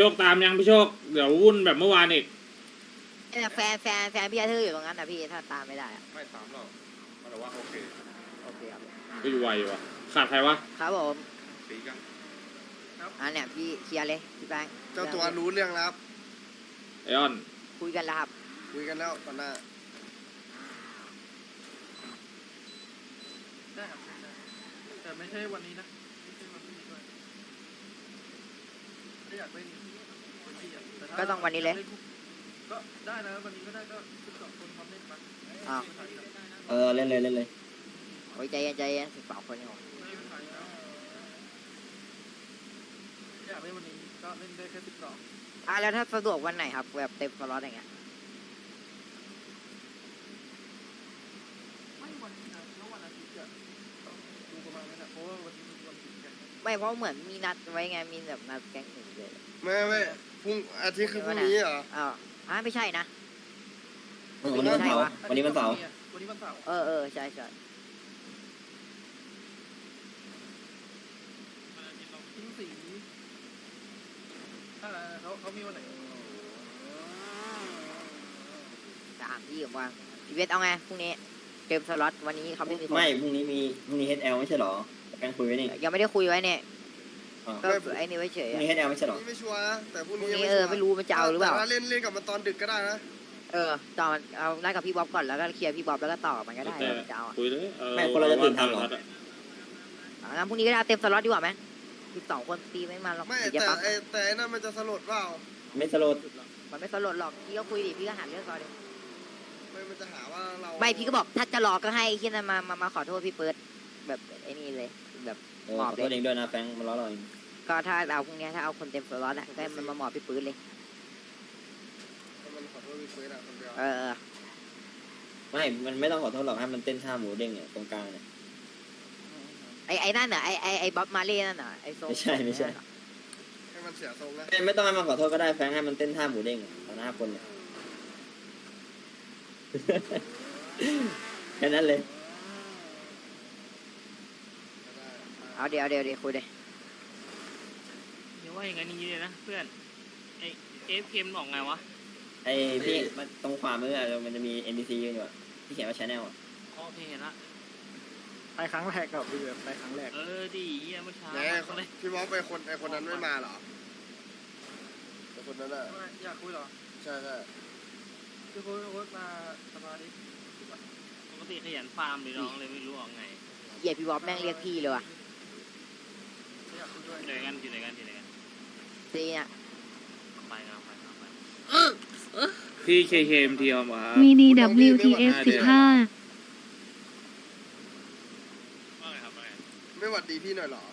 โชคตามยังพี่โชค เดี๋ยววุ่นแบบเมื่อวานอีกเนี่ยแฟนแฟนแฟนพี่อาเธอร์อยู่ตรงนั้นนะพี่ถ้าตามไม่ได้อะไม่ตามหรอกแต่ว่าโอเคโอเคครับก็อยู่ไวอยู่อะขาดใครวะครับผมตีกัน อันเนี่ยพี่เคลียร์เลยพี่แบงค์เจ้าตัวรู้เรื่องแล้วครับไอออนคุยกันแล้วครับคุยกันแล้วตอนหน้าได้ครับได้แต่ไม่ใช่วันนี้นะไม่ใช่วันพรุ่งนี้ด้วยถ้าอยากเล่นวันที่อะแต่ถ้า ก็ต้องวันนี้เลยากพวกก็ได้นะวันนี้ก็ได้ก็สิบสองคนพร้อมเล่นมาอ้าว เออ เล่นเลยเล่นเลยโอ้ยใจเย็นใจเย็นสิบสองคนนี่ผมไม่เป็นไรนะอยากเล่นวันนี้ก็เล่นได้แค่สิบสองอะแล้วถ้าสะดวกวันไหนครับแบบเต็มสล็อตอย่างเงี้ยไม่วันนี้นะแล้ววันอาทิตย์อะต้องดูประมาณนั้นแหละเพราะว่าวันนี้มีวันหยุดกันไม่เพราะเหมือนมีนัดไว้ไงมีแบบนัดแก๊งอื่นเลยไม่ไม่พ รุ่งอาทิตย์คือพรุ่งนี้เหรอ อ้าวอะไม่ใช่นะ วันนี้วันเสาร์วันนี้วันเสาร์วันนี้วันเสาร์เออเออใช่ใช่ทิ้งสีอะไรนะเขาเขามีวันไหนถามพี่ผมว่าพี่เวทเอาไงพรุ่งนี้เต็มสล็อตวันนี้เขาไม่มีคนไม่พรุ่งนี้มีพรุ่งนี้ HL ไม่ใช่เหรอแกงคุยไว้นี่ยังไม่ได้คุยไว้เนี่ยอ๋อ ก็ไอ้นี่ไว้เฉยพรุ่งอะ นี้ HL ไม่ใช่เหรอนี่ไม่ชัวร์นะแต่พรุ่งพรุ่งนี้นี้ยังเออชัวไม่รู้มันจะเอาหรือเปล่า แต่ว่าเล่นเล่นกับมันตอนดึกก็ได้นะเออต่อเอาได้กับพี่บ๊อบก่อนแล้วก็เคลียร์พี่บ๊อบแล้วก็ต่อมันก็ได้แต่มันจะเอาอะคุยเลยออไม่คนเราจะตื่นทันเหรอว่าตามนัดอะอะงั้นพรุ่งนี้ก็ได้เอาเต็มสล็อตดีกว่าไหมสิบสองคนตีไม่มาหรอกไม่เดี๋ยวแต่ปั๊บไอ้แต่ไอ้นั่นมันจะสลดเปล่าไม่สโลดมันไม่สลดหรอกพี่ก็คุยดิพี่ก็หาเรื่องก่อนดิไม่มันจะหาว่าเราไม่พี่ก็บอกถ้าจะรอก็ให้ไอ้ที่นั่นมามามาขอโทษพี่เปิดแบบไอ้นี่เลยแบบ เออขอโทษเองด้วยนะแฟงมันล้อเราเอง ก็ถ้าเอาพรุ่งนี้ถ้าเอาคนเต็มสล็อตอะก็ให้มันมาหมอบพี่ปื้ดเลย มันขอโทษพี่เฟิร์สอะคนเดียวเออเออไม่ มันไม่ต้องขอโทษหรอกให้มันเต้นท่าหมูเด้งเนี่ยตรงกลางเนี่ย ไอ้ไอ้นั่นเหรอไอ้ไอ้ไอ้บ๊อบมาเล่นั่นเหรอไอ้โซไม่ใช่ไม่ใช่ ให้มันเสียทรงนะไม่ไม่ต้องให้มันขอโทษก็ได้แฟงให้มันเต้นท่าหมูเด้งอะต่อหน้าคนเนี่ย แค่นั้นเลย เอาเดี๋ยวเดี๋ยวเดี๋ยวคุยเลย เดี๋ยวว่าอย่างนั้นอย่างนี้เลยนะเพื่อนไอเอฟเกมออกไงวะไอ้พี่มันตรงขวามืออะมันจะมี NPC ยืนอยู่อะที่เขียนว่า channel อะโอเคเห็นละไปครั้งแรกกับพี่แบบไปครั้งแรก เออดีเฮียเมื่อเช้าไหนมาเลยพี่มอสไปคนไอ้คนนั้นไม่มาเหรอไอ้คนนั้นอะไม่อยากคุยเหรอใช่ใช่คือคุยคุยมาสภาดิปกติขยันฟาร์มเลยน้องเลยไม่รู้ออกไง เหี้ยพี่บ๊อบแม่งเรียกพี่เลยว่ะอยากคุยด้วยอยู่ไหนกันอยู่ไหนกันอยู่ไหนกัน ซีเนี่ยไปกันไปกันไปที่เคเคมทีออมครับ VDWTF 15 ว่าไงครับว่าไงไม่หวัดดีพี่หน่อยเหรอ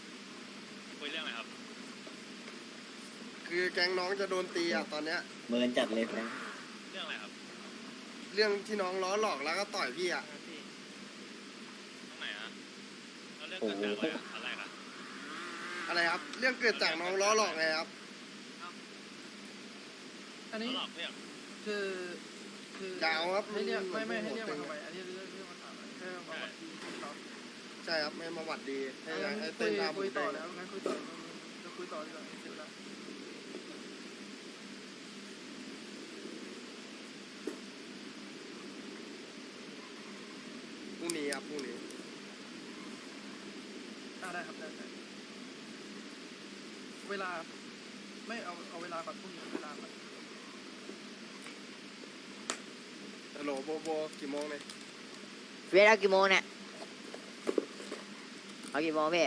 คุยเรื่องอะไรครับคือแก๊งน้องจะโดนตีอะตอนเนี้ย เมินจัดเลยแฟงเรื่องอะไรครับเรื่องที่น้องล้อหลอกแล้วก็ต่อยพี่อะพี่ตรงไหนอะแล้วเรื่องเกิดจากอะไรอะอะไรอะอะไรครับ เรื่องเกิดจากน้องล้อหลอกไงครับ อันนี้เขาหลอกเรื่องคือคือดาวครับให้เรียกไม่ไม่มันให้เรียกโหมาดทำไมอันนี้เรื่องเรื่องมาถามแค่มาวัดที่เขาใช่ครับไม่มาหวัดดีให้งั้นให้คุเต้ยนตามคุยต่อผมแล้วงั้นคุยต่อจะคุยต่อดีกว่าเสียเวลาพรุ่งนี้ครับพรุ่งนี้อ่าได้ครับได้ได้เวลา ไม่เอาเอาเวลาก่อนพรุ่งนี้เวลาก่อน ฮัล โหลโบโบกี่โมงเนี่ยเวลากี่โมงเนี่ยเอากี่โมงพี่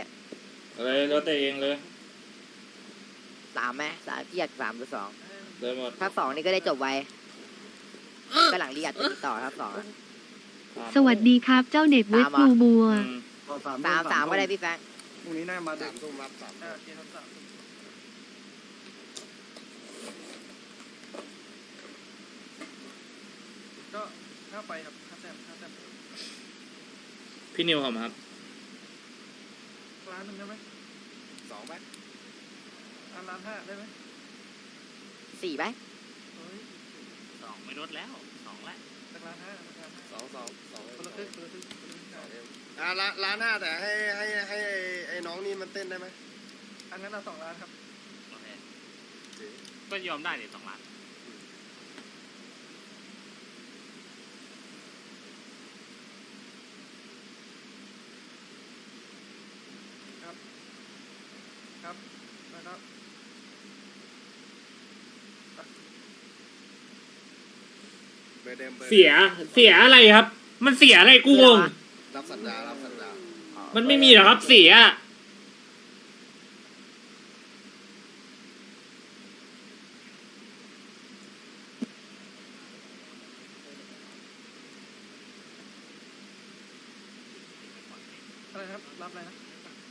อะไรแล้วแต่เองเลยสามไหมสามพี่อยากสามหรือสองเดินหมดถ้าสองนี่ก็ได้จบไวก็หลังรีอยากจะมีต่อถ้าสองอะสวัสดีครับเจ้าเด็กเวทตามบมาลูบัวอืมเอาสามสามสามก็ได้พี่แฟงพรุ่งนี้น่ามาดึสากมทุ่มครับสามอ่าทุ่มโอเคครับสามก็ห้า ไปครับห้าแต้มห้าแต้มพี่นิวครับครับร้านหนึ่งได้ไหมสองไหมอ่าร้านห้าได้ไหมสี่ไหมเฮ้ยสองไม่ลดแล้วสองละจากร้านห้าจากร้านห้าสองสองสองคนละครึ่งคนละครึ่งคนละครึ่งสองเอ็มอ่าร้านร้านหน้าแต่ให้ให้ให้ไอ้ไอ้น้องนี่มันเต้นได้ไหมอันนั้นเอาสองร้านครับโอเคก็ยอมได้เนี่ยสองล้าน ครับนะครับ เบอร์เดิมเบอร์เสียเสียอะไรครับ มันเสียอะไรกูงงรับสัญญารับสัญญามันไม่มีหรอกครับเสียอะไรนะครับรับอะไรนะ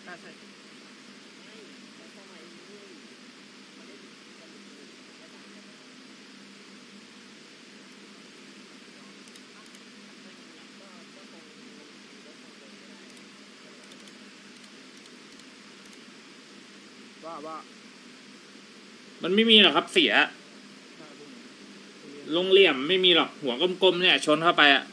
ได้ใช่ ว่าว่ามันไม่มีหรอกครับเสีย ลงเหลี่ยมไม่มีหรอกหัวกลมๆเนี่ย ชนเข้าไปอะ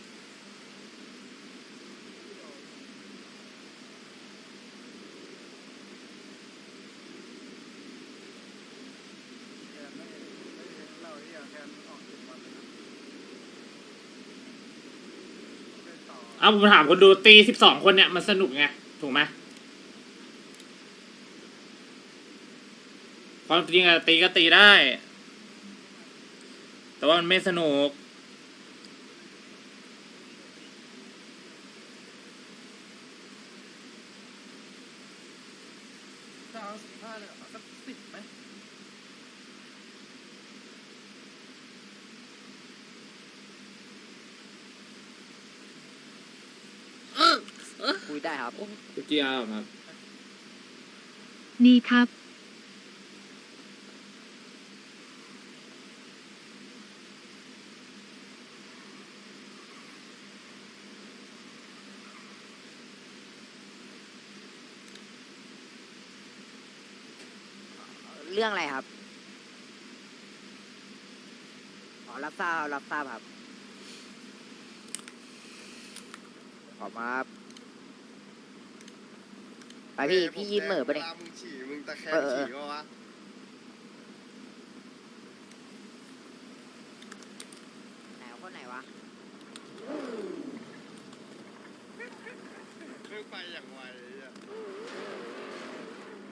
แคนไม่ไม่เล่าที่แคนออกเจ็ดวันเลยนะเล่นต่อเอาผมถามคนดูตีสิบสองคนเนี่ยมันสนุกไง ถูกไหม ความจริงอะตีก็ตีได้ แต่ว่ามันไม่สนุก จะเอาสิบห้าเลยเหรอสักสิบไหมคุยได้ครับ เมื่อกี้เอาครับ นี่ครับ เรื่องอะไรครับอ๋อรับทราบรับทราบครับ ขอบมาครับไปพี่พี่ยืนเหม่อปะเนี่ย วลามึงฉี่มึงตะแคงเออเออ ฉี่ก็วะไหนวะคนไหนวะเรื่องไปอย่างไวไอ้เหี้ย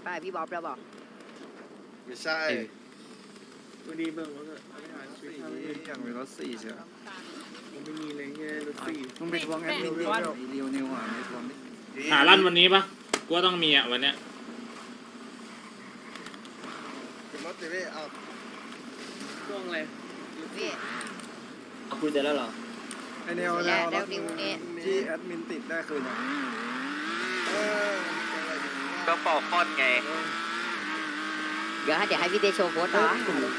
ไปพี่บ๊อบแล้วบอก ไม่ใช่วันนี้เบิ่งว่าเอาไปหาชีวิตทางอื่นอย่างเป็นรถสี่ใช่ไหมผมไม่มีเลยแค่รถสี่มึงไปทวงแอดมินเร็วเร็วนิวอะไปทวงดิหาลั่นวันนี้ปะกูว่าต้องมีอะวันเนี้ยขึ้นรถดิพี่เอาช่วงอะไรพี่เอาคุยเสร็จแล้วเหรอไอเนวแล้แล้ววแล้วนิวนี่ที่แอดมินติดได้คืนอะเออมันเป็นอะไรดีวะก็ปอกคอนไง เดี๋ยวให้เดี๋ยวให้พี่เดชโชว์โพสต์เหรอ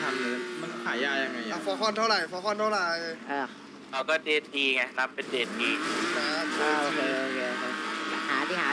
ทำเลยมันขายยายังไงอะอะฟอร์คอนเท่าไหร่ฟอร์คอนเท่าไหร่เออเราก็เดทดีไงนับเป็นเดทดีนะเออโอเคโอเคโอเคหาที่หา